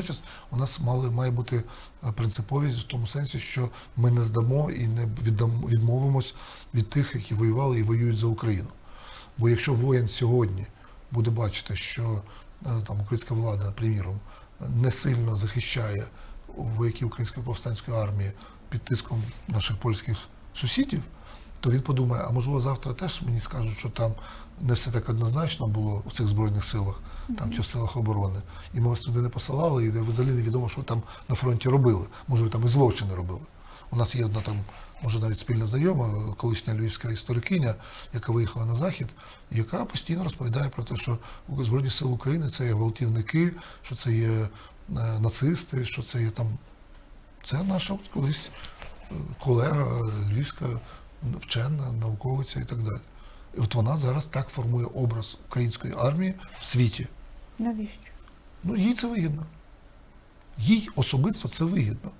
водночас у нас мали має бути е, принциповість в тому сенсі, що ми не здамо і не відмовимось від тих, які воювали і воюють за Україну. Бо якщо воїн сьогодні буде бачити, що е, там українська влада, приміром, не сильно захищає вояків української повстанської армії під тиском наших польських сусідів, то він подумає, а можливо завтра теж мені скажуть, що там не все так однозначно було в цих збройних силах, там чи в силах оборони. І ми вас туди не посилали, і взагалі невідомо, що там на фронті робили. Може, ви там і злочини робили. У нас є одна там, може навіть спільна знайома, колишня львівська історикиня, яка виїхала на захід, яка постійно розповідає про те, що Збройні сили України це є гвалтівники, що це є е, нацисти, що це є там. Це наша колись е, колега, львівська вчена, науковиця і так далі. І от вона зараз так формує образ української армії в світі. Навіщо? Ну, їй це вигідно. Їй особисто це вигідно.